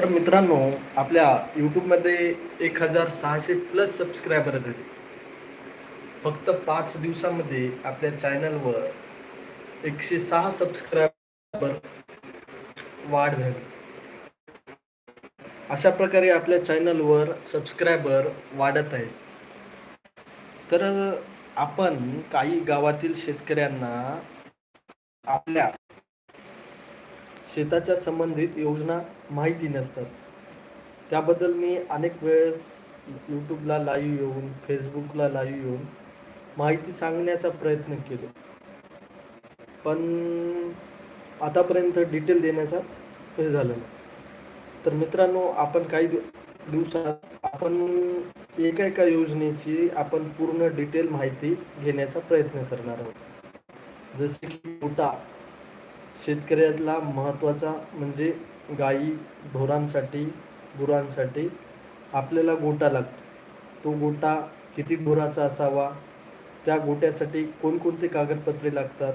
तर मित्रांनो आपल्या यूट्यूबमध्ये एक हजार सहाशे प्लस सबस्क्रायबर झाले फक्त पाच दिवसामध्ये आपल्या चॅनलवर एकशे सहा सबस्क्रायबर वाढ झाली. अशा प्रकारे आपल्या चॅनलवर सबस्क्रायबर वाढत आहे. तर आपण काही गावातील शेतकऱ्यांना आपल्या शेताच्या संबंधित योजना माहिती नसतात. त्याबद्दल मी अनेक वेळेस यूट्यूबला लाईव्ह येऊन फेसबुकला लाईव्ह येऊन माहिती सांगण्याचा प्रयत्न केलो. पण आतापर्यंत डिटेल देण्याचा हे झालं नाही. तर मित्रांनो आपण काही दिव- दिवसात आपण एका एका योजनेची आपण पूर्ण डिटेल माहिती घेण्याचा प्रयत्न करणार आहोत. जसे की गोटा शेतकऱ्याला महत्त्वाचा म्हणजे गाई ढोरांसाठी गुरांसाठी आपल्याला गोटा लागतो. तो गोटा किती ढोराचा असावा? त्या गोट्यासाठी कोणकोणते कागदपत्रे लागतात?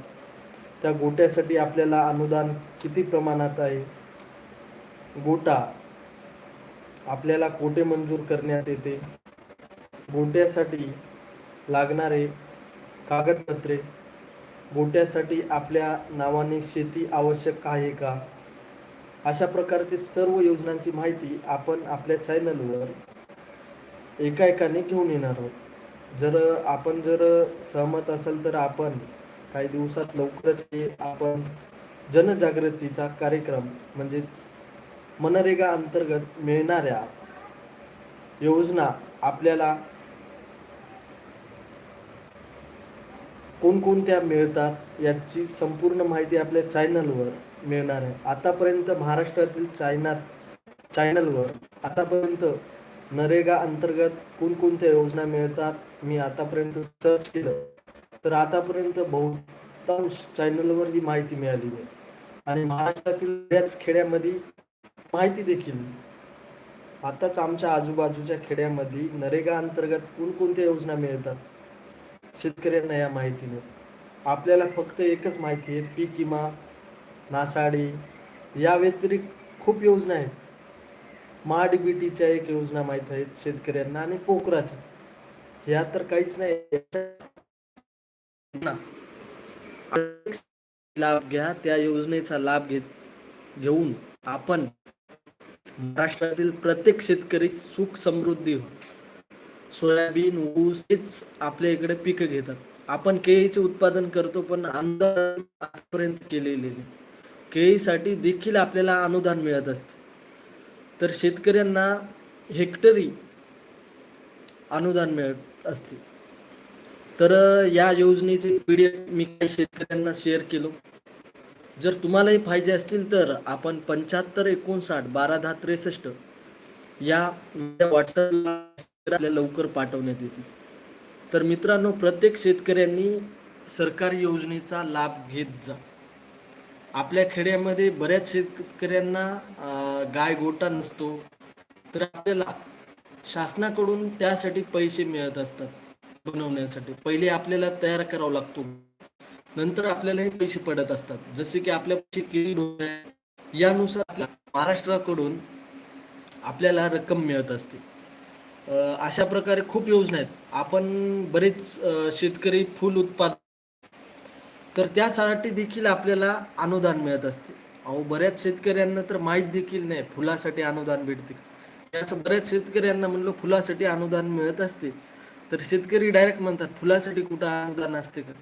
त्या गोट्यासाठी आपल्याला अनुदान किती प्रमाणात आहे? गोटा आपल्याला कोठे मंजूर करण्यात येते? गोट्यासाठी लागणारे कागदपत्रे गोट्यासाठी आपल्या नावाने शेती आवश्यक आहे का? अशा प्रकारचे सर्व योजनांची माहिती आपण आपल्या चॅनलवर एका एकाने घेऊन येणार आहोत. जर आपण जर सहमत असेल तर आपण काही दिवसात लवकरच आपण जनजागृतीचा कार्यक्रम म्हणजेच मनरेगा अंतर्गत मिळणाऱ्या योजना आपल्याला कोणकोणत्या मिळतात याची संपूर्ण माहिती आपल्या चॅनलवर मिळणार आहे. आतापर्यंत महाराष्ट्रातील चायनात चॅनलवर आतापर्यंत नरेगा अंतर्गत कोणकोणत्या योजना मिळतात मी आतापर्यंत सर्च केलं. तर आतापर्यंत बहुतांश चॅनलवर ही माहिती मिळाली आहे. आणि महाराष्ट्रातील बऱ्याच खेड्यामध्ये माहिती देखील आताच आमच्या आजूबाजूच्या खेड्यामध्ये नरेगा अंतर्गत कोणकोणत्या योजना मिळतात शेतकऱ्यांना या माहितीने. आपल्याला फक्त एकच माहिती आहे पीक विमा नासाडी या व्यतिरिक्त खूप योजना आहेत. महाडीबीटीच्या एक योजना माहीत आहेत शेतकऱ्यांना आणि पोखराच्या. ह्या तर काहीच नाही. लाभ घ्या त्या योजनेचा लाभ घेत घेऊन आपण महाराष्ट्रातील प्रत्येक शेतकरी सुख समृद्धी हो सोयाबीन ऊस हेच आपल्या इकडे पिकं घेतात. आपण केळीचे उत्पादन करतो पण आंदोलन आजपर्यंत केलेले नाही. केळीसाठी देखील आपल्याला अनुदान मिळत असते. तर शेतकऱ्यांना हेक्टरी अनुदान मिळत असते. तर या योजनेचे पी डी एफ मी काही शेतकऱ्यांना शेअर केलो. जर तुम्हालाही पाहिजे असतील तर आपण पंच्याहत्तर एकोणसाठ बारा दहा त्रेसष्ट या व्हॉट्सअपला आपल्याला लवकर पाठवण्यात येतील. तर मित्रांनो प्रत्येक शेतकऱ्यांनी सरकारी योजनेचा लाभ घेत जा. आपल्या खेड्यामध्ये बऱ्याच शेतकऱ्यांना गाय गोटा नसतो. तर आपल्याला शासनाकडून त्यासाठी पैसे मिळत असतात बनवण्यासाठी. पहिले आपल्याला तयार करावा लागतो. नंतर आपल्याला हे पैसे पडत असतात. जसे की आपल्या पैसे यानुसार आपल्या महाराष्ट्राकडून आपल्याला रक्कम मिळत असते. अशा प्रकारे खूप योजना आहेत. आपण बरेच शेतकरी फुल उत्पादन तर त्यासाठी देखील आपल्याला अनुदान मिळत असते. अहो बऱ्याच शेतकऱ्यांना तर माहीत देखील नाही फुलासाठी अनुदान भेटते त्याचं बऱ्याच शेतकऱ्यांना म्हणलं फुलासाठी अनुदान मिळत असते. तर शेतकरी डायरेक्ट म्हणतात फुलासाठी कुठं अनुदान असते का?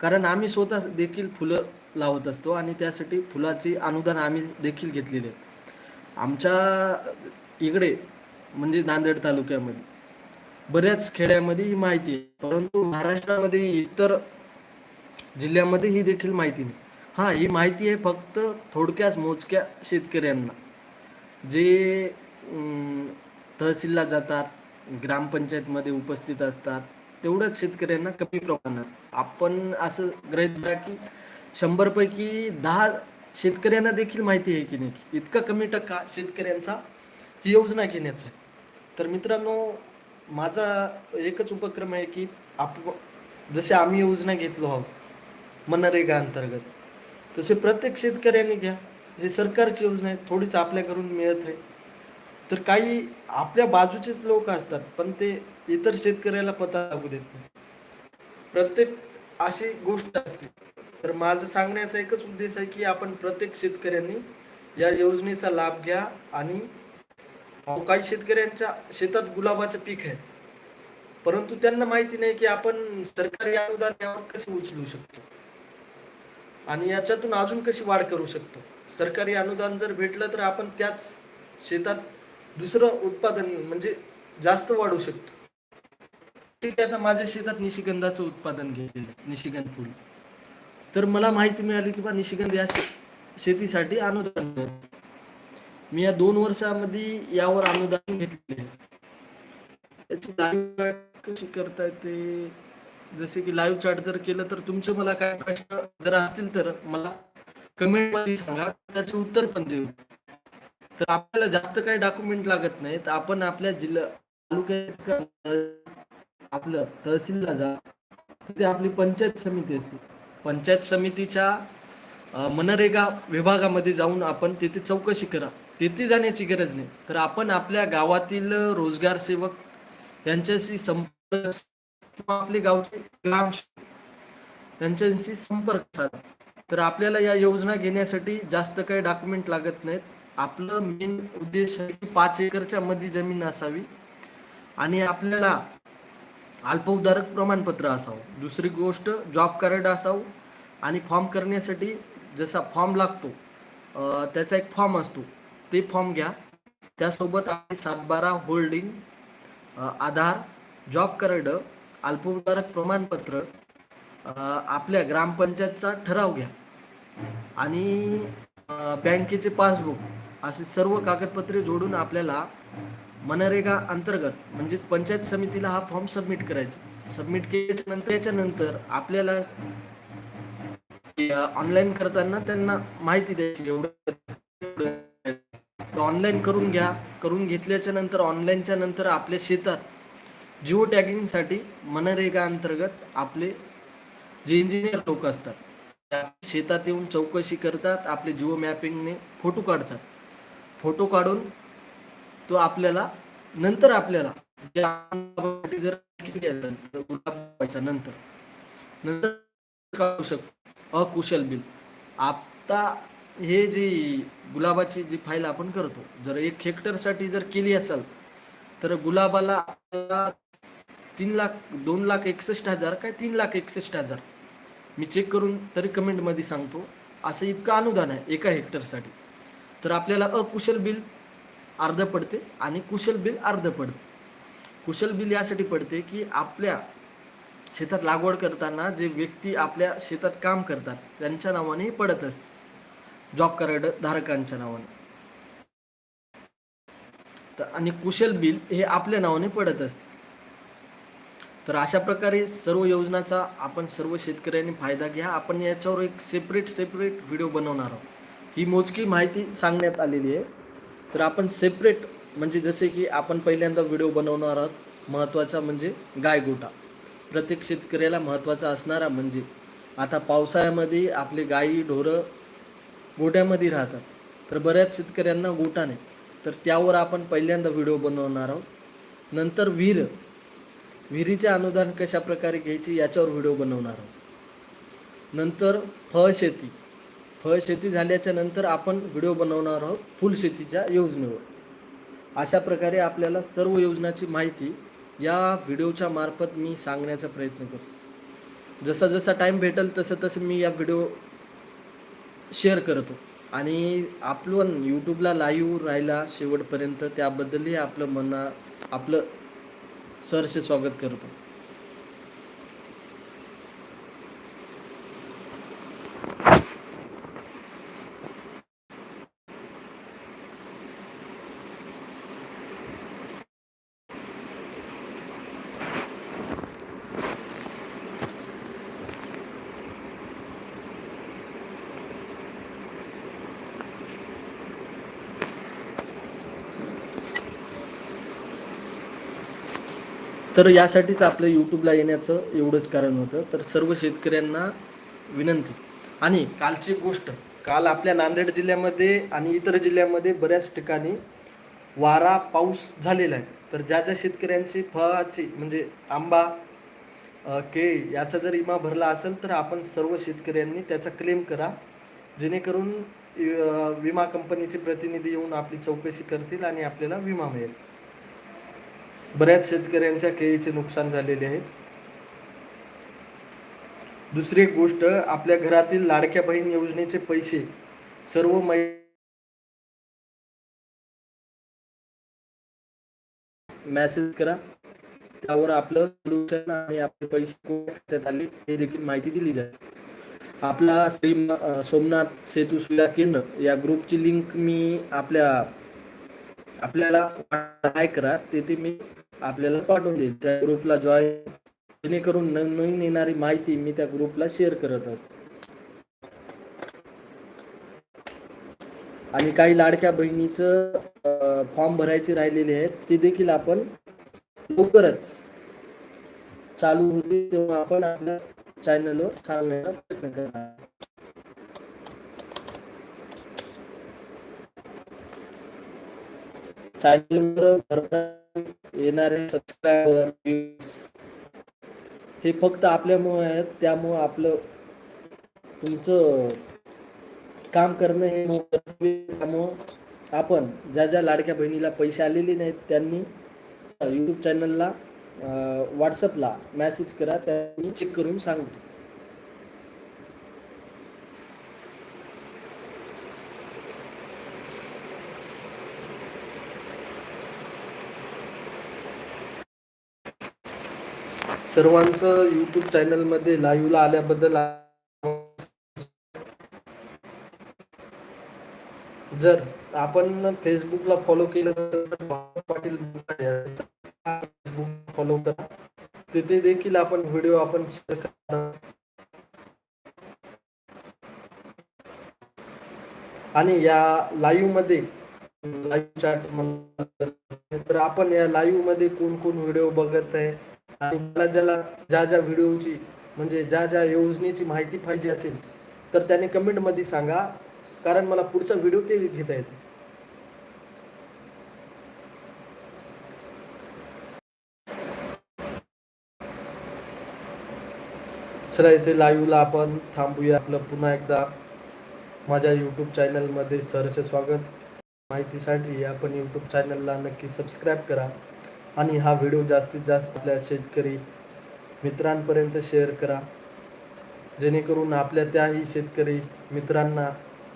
कारण आम्ही स्वतः देखील फुलं लावत असतो आणि त्यासाठी फुलाची अनुदान आम्ही देखील घेतलेले आहेत आमच्या इकडे म्हणजे नांदेड तालुक्यामध्ये. बऱ्याच खेड्यामध्ये ही माहिती आहे. परंतु महाराष्ट्रामध्ये इतर जिल्ह्यामध्ये ही देखील माहिती नाही. हां ही माहिती आहे फक्त थोडक्याच मोजक्या शेतकऱ्यांना. जे तहसीलला जातात ग्रामपंचायतमध्ये उपस्थित असतात तेवढ्याच शेतकऱ्यांना कमी प्रमाणात. आपण असं गृहीत धरा की शंभरपैकी दहा शेतकऱ्यांना देखील माहिती आहे की नाही. इतका कमी टक्का शेतकऱ्यांचा ही योजना घेण्याचा आहे. तर मित्रांनो माझा एकच उपक्रम आहे की आप जसे आम्ही योजना घेतलो आहोत मनरेगा अंतर्गत तसे प्रत्येक शेतकऱ्याने घ्या. हे सरकारची योजना आहे थोडीच आपल्याकडून मिळत आहे. तर काही आपल्या बाजूचेच लोक असतात पण ते इतर शेतकऱ्याला पता लागू देत नाही. प्रत्येक अशी गोष्ट असते. तर माझं सांगण्याचा एकच उद्देश आहे की आपण प्रत्येक शेतकऱ्यांनी या योजनेचा लाभ घ्या आणि अहो, काही शेतकऱ्यांच्या शेतात गुलाबाचं पीक आहे. परंतु त्यांना माहिती नाही की आपण सरकारी अनुदान यावर कसे उचलू शकतो? आणि याच्यातून अजून कशी वाढ करू शकतो? सरकारी अनुदान जर भेटलं तर आपण त्याच शेतात दुसरं उत्पादन म्हणजे जास्त वाढू शकतो. ठीक आहे आता माझ्या शेतात निशिगंधाचं उत्पादन घेतलेलं निशिगंध फुल. तर मला माहिती मिळाली की बा निशिगंध या शेतीसाठी अनुदान मिळतं. मी या दोन वर्षामध्ये यावर अनुदान घेतलेले त्याची लाईव्ह कशी करता येते जसे की लाईव्ह चॅट जर केलं तर तुमचे मला काय प्रश्न जर असतील तर मला कमेंटमध्ये सांगा. त्याचे उत्तर पण देऊ. तर आपल्याला जास्त काही डॉक्युमेंट लागत नाही तर आपण आपल्या जिल्हा तालुक्यात आपलं तहसीलला जा. तिथे आपली पंचायत समिती असते. पंचायत समितीच्या मनरेगा विभागामध्ये जाऊन आपण तिथे चौकशी करा. तिथे जाण्याची गरज नाही. तर आपण आपल्या गावातील रोजगार सेवक यांच्याशी संपर्क किंवा आपले गावचे ग्राम यांच्याशी संपर्क साधा. तर आपल्याला या योजना घेण्यासाठी जास्त काही डॉक्युमेंट लागत नाहीत. आपलं मेन उद्देश आहे की पाच एकरच्या मध्ये जमीन असावी. आणि आपल्याला अल्पउधारक प्रमाणपत्र असावं. दुसरी गोष्ट जॉब कार्ड असावं. आणि फॉर्म करण्यासाठी जसा फॉर्म लागतो त्याचा एक फॉर्म असतो. ते फॉर्म घ्या. त्यासोबत आपले सातबारा होल्डिंग आधार जॉब कार्ड अल्पउधारक प्रमाणपत्र आपल्या ग्रामपंचायतचा ठराव घ्या. आणि बँकेचे पासबुक असे सर्व कागदपत्रे जोडून आपल्याला मनरेगा अंतर्गत म्हणजे पंचायत समितीला हा फॉर्म सबमिट करायचा. सबमिट केल्याच्यानंतर याच्यानंतर आपल्याला ऑनलाईन करताना त्यांना माहिती द्यायची. एवढं ऑनलाईन करून घ्या. करून घेतल्याच्या नंतर ऑनलाईनच्या नंतर आपल्या शेतात जिओ टॅगिंगसाठी मनरेगा अंतर्गत आपले जे इंजिनियर लोक असतात त्या शेतात येऊन चौकशी करतात आपले जिओ मॅपिंगने फोटो काढतात. फोटो काढून तो आपल्याला नंतर आपल्याला जर गुलाब नंतर. नंतर काढू शकतो. अकुशल बिल. आता हे जी गुलाबाची जी फाईल आपण करतो जर एक हेक्टरसाठी जर केली असेल तर गुलाबाला तीन लाख दोन लाख एकसष्ट हजार काय तीन लाख एकसष्ट हजार? मी चेक करून तरी कमेंटमध्ये सांगतो असं इतकं अनुदान आहे एका हेक्टरसाठी. तर आपल्याला अकुशल बिल अर्ध पडते आणि कुशल बिल अर्ध पडते. कुशल बिल यासाठी पडते की आपल्या शेतात लागवड करताना जे व्यक्ती आपल्या शेतात काम करतात त्यांच्या नावाने पडत असते. जॉब कार्ड धारकांच्या नावाने. तर आणि कुशल बिल हे आपल्या नावाने पडत असते. तर अशा प्रकारे सर्व योजनाचा आपण सर्व शेतकऱ्यांनी फायदा घ्या. आपण याच्यावर एक सेपरेट सेपरेट व्हिडिओ बनवणार आहोत. ही मोजकी माहिती सांगण्यात आलेली आहे. तर आपण सेपरेट म्हणजे जसे की आपण पहिल्यांदा व्हिडिओ बनवणार आहोत. महत्त्वाचा म्हणजे गायगोटा. प्रत्येक शेतकऱ्याला महत्त्वाचा असणारा म्हणजे आता पावसाळ्यामध्ये आपले गाई ढोरं गोट्यामध्ये राहतात. तर बऱ्याच शेतकऱ्यांना गोटा नाही. तर त्यावर आपण पहिल्यांदा व्हिडिओ बनवणार आहोत. नंतर विहीर. विहिरीचे अनुदान कशा प्रकारे याच्यावर व्हिडिओ बनवणार आहोत. नंतर फळशेती फळशेती झाल्याच्यानंतर आपण व्हिडिओ बनवणार आहोत फुलशेतीच्या योजनेवर. अशा प्रकारे आपल्याला सर्व योजनाची माहिती या व्हिडिओच्या मार्फत मी सांगण्याचा प्रयत्न करतो. जसा जसा टाईम भेटेल तसं तसं मी या व्हिडिओ शेअर करतो. आणि आपण यूट्यूबला लाईव्ह राहिला शेवटपर्यंत त्याबद्दलही आपलं मना आपलं सरसे स्वागत करतो. तर यासाठीच आपलं यूट्यूबला येण्याचं एवढंच कारण होतं. तर सर्व शेतकऱ्यांना विनंती. आणि कालची गोष्ट काल आपल्या नांदेड जिल्ह्यामध्ये आणि इतर जिल्ह्यामध्ये बऱ्याच ठिकाणी वारा पाऊस झालेला आहे. तर ज्या ज्या शेतकऱ्यांची फळाची म्हणजे आंबा के केळी याचा जर विमा भरला असेल तर आपण सर्व शेतकऱ्यांनी त्याचा क्लेम करा. जेणेकरून विमा कंपनीचे प्रतिनिधी येऊन आपली चौकशी करतील आणि आपल्याला विमा मिळेल. बऱ्याच शेतकऱ्यांच्या केळीचे नुकसान झालेले आहे. दुसरी एक गोष्ट आपल्या घरातील लाडक्या बहीण योजनेचे पैसे सर्व मै मेसेज करा. त्यावर आपलं सोल्युशन आणि आपले पैसे कोणत्या खात्यात आले हे देखील माहिती दिली जाईल. आपला श्री सोमनाथ सेतू सुविधा केंद्र या ग्रुपची लिंक मी आपल्या आपल्याला काय करा तेथे मी आपल्याला पाठवून देईल. त्या ग्रुपला जॉईन जेणेकरून नवीन येणारी माहिती मी त्या ग्रुपला शेअर करत असतो. आणि काही लाडक्या बहिणीचं फॉर्म भरायचे राहिलेले आहेत ते देखील आपण लवकरच चालू होते तेव्हा आपण आपल्या चॅनलवर सांगण्याचा प्रयत्न करणार चॅनलवर येणारे सबस्क्रायबर हे फक्त आपल्यामुळे आहेत. त्यामुळं आपलं तुमचं काम करणं हे त्यामुळं आपण ज्या ज्या लाडक्या बहिणीला पैसे आलेले नाहीत त्यांनी यूट्यूब चॅनलला व्हॉट्सअपला मेसेज करा. त्यांनी चेक करून सांगतो सर्वांचं यूट्यूब चॅनलमध्ये लाईव्हला आल्याबद्दल जर आपण फेसबुकला फॉलो केलं तर पाटील फेसबुक फॉलो करा. तिथे देखील आपण व्हिडिओ आपण शेअर करा आणि या लाईव्हमध्ये लाईव्ह चॅट तर आपण या लाईव्हमध्ये कोण कोण व्हिडिओ बघत आहे? आणि ज्याला ज्याला ज्या ज्या व्हिडिओची म्हणजे ज्या ज्या योजनेची माहिती पाहिजे असेल तर त्याने कमेंटमध्ये सांगा कारण मला पुढचा व्हिडिओ ते घेता येते चला इथे लाईव्हला आपण थांबूया. आपलं पुन्हा एकदा माझ्या यूट्यूब चॅनलमध्ये सरसे स्वागत. माहितीसाठी आपण यूट्यूब चॅनलला नक्की सबस्क्राईब करा. आणि हा व्हिडिओ जास्तीत जास्त आपल्या शेतकरी मित्रांपर्यंत शेअर करा. जेणेकरून आपल्या त्याही शेतकरी मित्रांना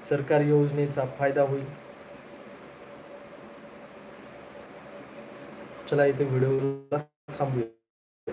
सरकारी योजनेचा फायदा होईल. चला इथे व्हिडिओला थांबूया.